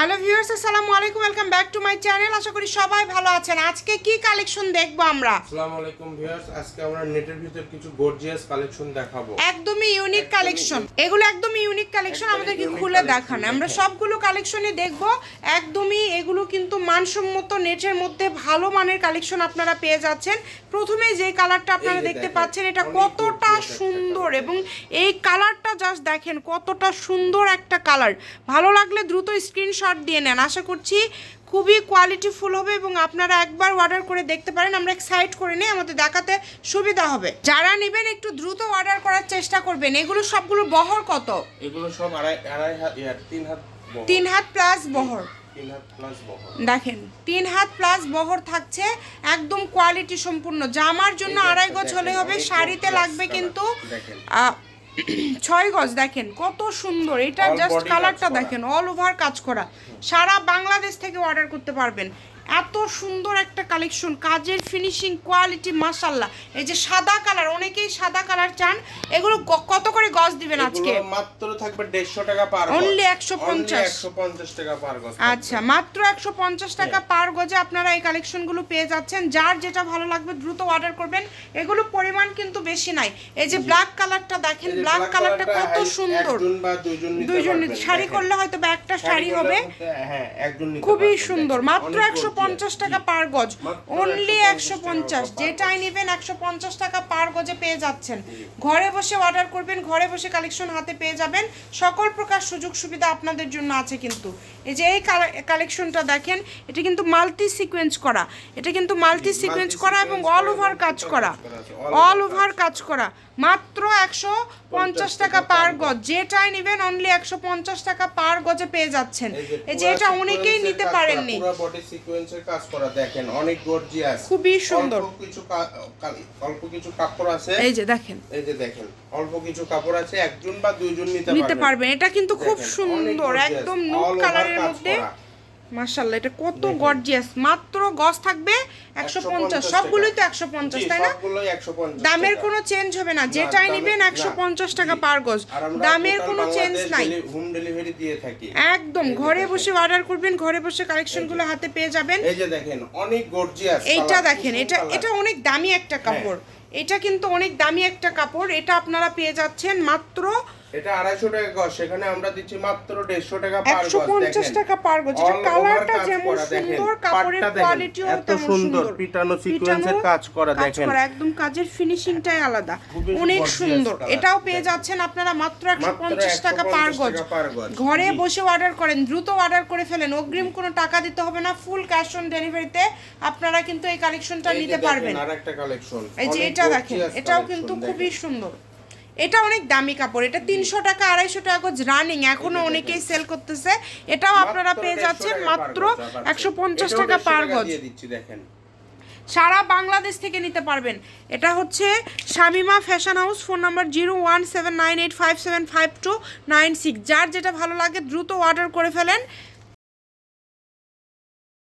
Hello viewers আসসালামু আলাইকুম welcome back to my channel. আশা করি সবাই ভালো আছেন। আজকে কি কালেকশন দেখব আমরা? আসসালামু আলাইকুম ভিউয়ার্স আজকে আমরা নেটের ভিতর কিছু গর্জিয়াস কালেকশন দেখাবো। একদমই ইউনিক কালেকশন। এগুলো একদমই ইউনিক কালেকশন একদমই আমাদেরকে খুলে দেখান। আমরা সবগুলো কালেকশনে দেখব। একদমই এগুলো কিন্তু মানসম্মত নেটের মধ্যে ভালো মানের কালেকশন আপনারা পেয়ে যাচ্ছেন। প্রথমে যে কালারটা আপনারা দেখতে পাচ্ছেন এটা কতটা সুন্দর এবং এই কালারটা জাস্ট দেখেন কতটা সুন্দর একটা কালার। ভালো লাগলে দ্রুত স্ক্রিনশট দিয়ে নেন। আশা করছি খুবই কোয়ালিটিফুল হবে এবং আপনারা একবার অর্ডার করে দেখতে পারেন। আমরা এক সাইড করে নিই আমাদের দেখাতে সুবিধা হবে। যারা নেবেন একটু দ্রুত অর্ডার করার চেষ্টা করবেন। এগুলো সবগুলো বহর কত? এগুলো সব আড়াই আড়াই হাত তিন হাত তিন হাত প্লাস বহর। দেখেন তিন হাত প্লাস বহর থাকছে একদম কোয়ালিটি সম্পূর্ণ। জামার জন্য আড়াই গজ হলে হবে শাড়িতে লাগবে কিন্তু ছয় গজ দেখেন কত সুন্দর। এটা জাস্ট কালারটা দেখেন অল ওভার কাজ করা। সারা বাংলাদেশ থেকে অর্ডার করতে পারবেন। এত সুন্দর একটা কালেকশন কাজের ফিনিশিং কোয়ালিটি মাশাল্লাহ এই যে সাদা কালার অনেকেই সাদা কালার চান এগুলো কত করে গজ দিবেন আজকে? মাত্র থাকবে 150 টাকা পার। Only 150 Only 150 টাকা পার গজ আচ্ছা মাত্র একশো পঞ্চাশ টাকা পার গজে আপনারা এই কালেকশনগুলো পেয়ে যাচ্ছেন। যার যেটা ভালো লাগবে দ্রুত অর্ডার করবেন। এগুলো পরিমাণ কিন্তু বেশি নাই। এই যে ব্ল্যাক কালারটা দেখেন ব্ল্যাক কালারটা কত সুন্দর। দুইজন দুইজন শাড়ি করলে হয়তো বা একটা শাড়ি হবে। হ্যাঁ একজন খুবই সুন্দর। মাত্র একশো পঞ্চাশ টাকা। পার গজ। অনলি একশো পঞ্চাশ যেটাই। নেবেন একশো পঞ্চাশ টাকা পার গজে পেয়ে যাচ্ছেন। ঘরে বসে অর্ডার করবেন ঘরে বসে কালেকশন হাতে পেয়ে যাবেন। সকল প্রকার সুযোগ সুবিধা আপনাদের জন্য আছে কিন্তু। এই যে এই কালেকশনটা দেখেন এটা কিন্তু মাল্টি সিকোয়েন্স করা। এটা কিন্তু মাল্টি সিকোয়েন্স করা এবং অল ওভার কাজ করা। অল ওভার কাজ। করা। মাত্র একশো পঞ্চাশ টাকা পার গজ। যেটাই নেবেন অনলি একশো পঞ্চাশ টাকা পার গজে পেয়ে যাচ্ছেন। এই যে এটা অনেকেই নিতে পারেননি। পুরা কাজ করা দেখেন অনেক গর্জিয়াস খুবই সুন্দর। অল্প কিছু অল্প কিছু কাপড় আছে। এই যে দেখেন। এই যে দেখেন অল্প কিছু কাপড় আছে একজন বা দুইজন নিতে নিতে পারবেন। এটা কিন্তু খুব সুন্দর একদম নুট কালারের মধ্যে করা। মাশাআল্লাহ এটা কত গর্জিয়াস মাত্র গজ থাকবে একশো পঞ্চাশ সবগুলোই তো একশো পঞ্চাশ তাই না? দামের কোনো চেঞ্জ হবে না। যেটাই নেবেন একশো পঞ্চাশ টাকা পার গজ। দামের কোনো চেঞ্জ নাই। হোম ডেলিভারি দিয়ে থাকি। একদম ঘরে বসে অর্ডার করবেন ঘরে বসে কালেকশনগুলো হাতে পেয়ে যাবেন। এই যে দেখেন অনেক গর্জিয়াস এইটা দেখেন এটা এটা অনেক দামি একটা হ্যাঁ। কাপড়। এটা কিন্তু অনেক দামি একটা কাপড়। এটা আপনারা পেয়ে যাচ্ছেন মাত্র এটা আড়াইশো টাকা গজ সেখানে আমরা দিচ্ছি মাত্র দেড়শো টাকা পার গজ পঞ্চাশ। টাকা পার গজ কালারটা যেমন সুন্দর কাপড়ের কোয়ালিটিও এত সুন্দর, পিটানো sequence-এর কাজ করা, দেখেন। একদম কাজের ফিনিশিংটাই আলাদা। অনেক সুন্দর। এটাও পেয়ে যাচ্ছেন আপনারা মাত্র একশো পঞ্চাশ টাকা পার 150 গজ। ঘরে বসে অর্ডার করেন দ্রুত অর্ডার করে ফেলেন। অগ্রিম কোনো টাকা দিতে হবে না ফুল ক্যাশ অন ডেলিভারিতে আপনারা কিন্তু এই কালেকশনটা নিতে পারবেন। এই যে এটা দেখেন এটাও কিন্তু খুবই সুন্দর। এটা অনেক দামি কাপড় এটা তিনশো টাকা আড়াইশো টাকা রানিং এখনও অনেকেই সেল করতেছে। এটাও আপনারা পেয়ে যাচ্ছেন মাত্র আবার একশো পঞ্চাশ টাকা পার গজ। দেখেন। সারা বাংলাদেশ থেকে নিতে পারবেন। এটা হচ্ছে Shamima fashion house phone number zero one seven nine eight five seven five two nine six যার যেটা ভালো লাগে দ্রুত অর্ডার করে ফেলেন।